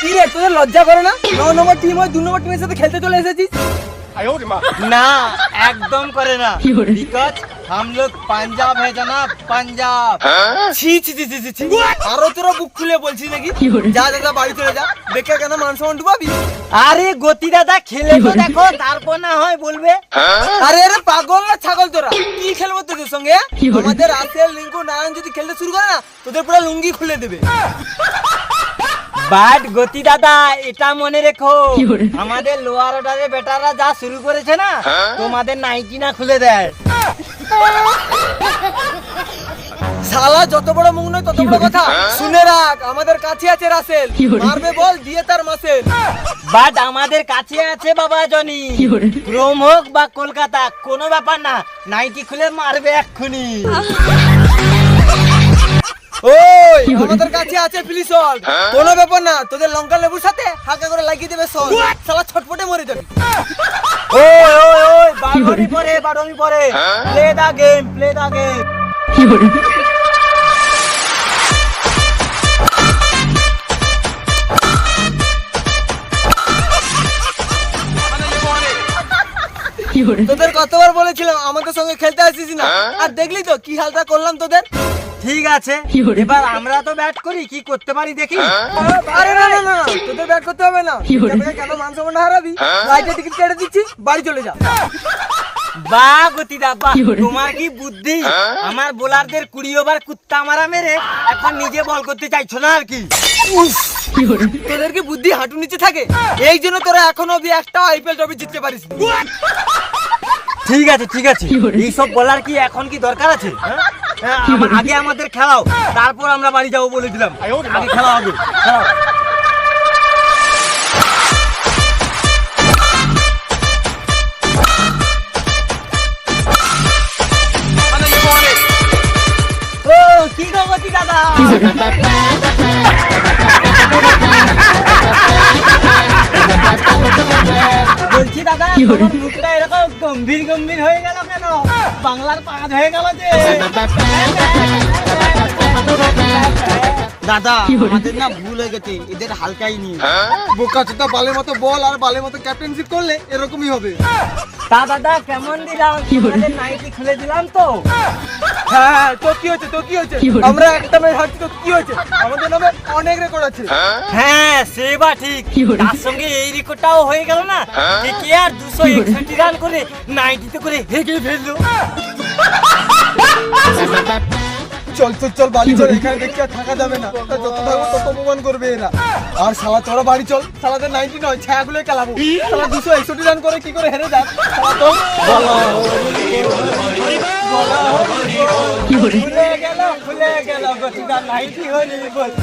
কি রে তোদের লজ্জা করে না ন নম্বর টিম হয় দু নম্বর টিমের সাথে খেলতে চলে এসেছিস না একদম করে না বিকজ हम लोग पंजाब है जनाब पंजाब ছি ছি ছি ছি ছি, ছি আরো তোরা বুক খুলে বলছিস নাকি যা দাদা বাড়ি চলে যা দেখে কেন মান সম্মান ডুবাবি আরে গতি দাদা খেলে তো দেখো তারপর না হয় বলবে আরে আরে পাগল না ছাগল তোরা কি খেলবো তোদের সঙ্গে আমাদের আসেল লিঙ্কু নারায়ণ যদি খেলতে শুরু করে না তোদের পুরো লুঙ্গি খুলে দেবে বাট গতি দাদা এটা মনে রেখো। আমাদের লোয়ার অর্ডারে বেটাররা যা শুরু করেছে না তোমাদের নাইটি না খুলে দেয়। শালা যত বড় মুখ নয় তত বড় কথা। শুনে রাখ আমাদের কাছে আছে রাসেল মারবে বল দিয়ে তার মাসেল বাট আমাদের কাছে আছে বাবা জনি। ক্রোম হোক বা কলকাতা কোনো ব্যাপার না। নাইটি খুলে মারবে এক্ষুনি। আমাদের কাছে আছে ফিলিসল কোনো ব্যাপার না তোদের লঙ্কা লেবুর সাথে হালকা করে লাগিয়ে দেবে সল। শালা ছটপটে মরে যাবে। ওই ওই ওই বাড়ি পরে বাড়ি পরে। Play the game play the game তোদের কতবার বলেছিলাম আমাদের সঙ্গে খেলতে আসিস না? আর দেখলি তো কি হালটা করলাম তোদের? ঠিক আছে। এবার আমরা তো ব্যাট করি কি করতে পারি দেখি? আরে না না না না, তোদের ব্যাট করতে হবে না। কেন মান সম্মান হারাবি? ফ্লাইটের টিকিট কেটে দিচ্ছি বাড়ি চলে যা। বা গতিদা বা। তোমার কি বুদ্ধি? আমার বোলারদের কুড়ি ওভার কুত্তা মারা মেরে এখন নিজে বল করতে চাইছো না আর কি? তোদের কি বুদ্ধি হাঁটু নিচে থাকে? এই জন্য তোরা এখনও অব্দি একটা আইপিএল ট্রফি জিততে পারিস ঠিক আছে ঠিক আছে। এইসব বলার কি এখন কি দরকার আছে? হ্যাঁ? হ্যাঁ, আগে আমাদের খেলাও তারপর আমরা বাড়ি যাব বলে দিলাম। আগে খেলা হবে খেলাও। দাদা বলছি দাদা মুখটা এরকম গম্ভীর গম্ভীর হয়ে গেল কেন? বাংলার পাঁচ হয়ে গেল যে। দাদা আমাদের না ভুল হয়ে গেছে এদের হালকাই নিয়ে বোকা চোদা বালের মতো বল আর বালের মতো ক্যাপ্টেনশিপ করলে এরকমই হবে। তা দাদা কেমন দিলাম? তোমাদের নাইটি খুলে দিলাম তো। হ্যাঁ হ্যাঁ, তো কি হয়েছে তো কি হয়েছে? আমরা একটা হারছি তো কি হয়েছে? আমাদের নামে অনেক রেকর্ড আছে। হ্যাঁ? সে বা ঠিক। তার সঙ্গে এই রেকর্ডটাও হয়ে গেল না? কে আর দুশো একষট্টি রান করে নাইটিতে করে হেগে ফেলল। চল চল চল, বাড়ি চল, এখানে দেখতে আর থাকা যাবে না। যত থাকব তত অপমান করবে এরা। আর শালা তোরা বাড়ি চল। শালাদের নাইনটি নয়, ছায়াগুলোই খেলাবো। শালা দুশো একষট্টি রান করে কি করে হেরে গেল গতিটা নাইটি হলি বলো